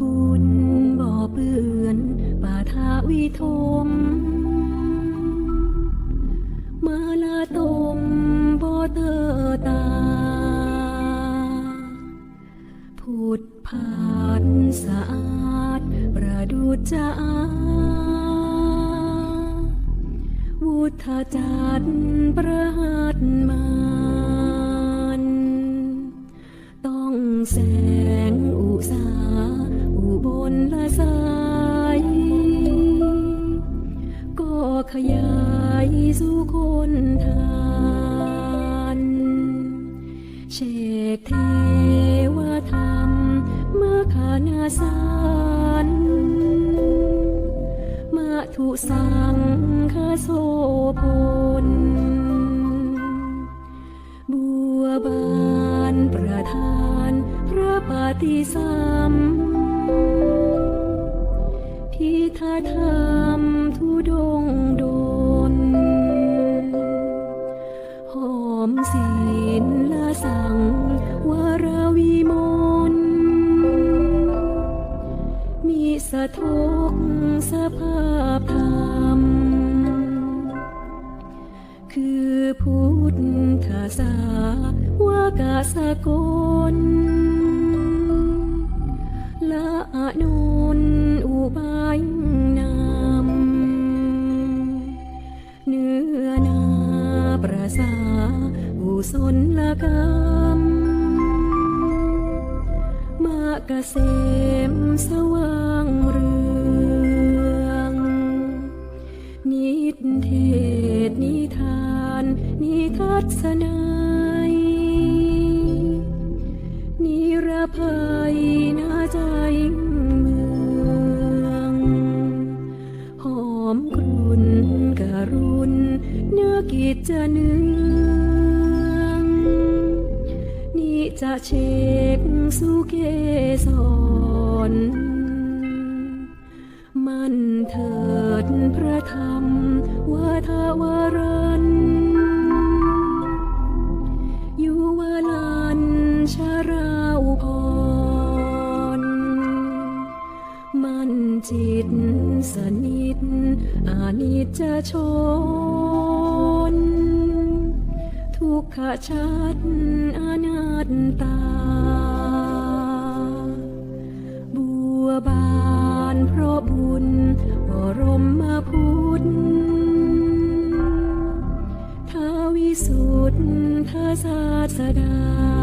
บุญบ่อเปื้อนป่าทาวิทม มาลาตมบ่เตอตาพุดผ่านสะอาด ประดุจจะอาวุธาจัดประหัตมานต้องแส บลละสายก็ขยายสู่คนทานเชกเทวธรรมเมื่อขานาสารมาทุสังคโสพลบัวบานประธานพระปฏิสัม พิธาธรรมทุดงโดนหอมศีลละสังวรวิมลมีสะทกสภาพธรรม คือพุทธศาสวากาสกล สาอุสนละกรรม มาเกษมสว่างเรืองนิเทศนิทาน นิทัศนัยนิรภัยนาใจ จจะเนืองนี่จะเช็กสุเกสรมันเถิดพระธรรมวาทาวรันยุวลันชาราอุพร นจิตสนิทอานิจจชน ทุกขชัดอนัตตา บัวบานเพราะบุญบรมมาพุทธทาวิสุทธาศาสดา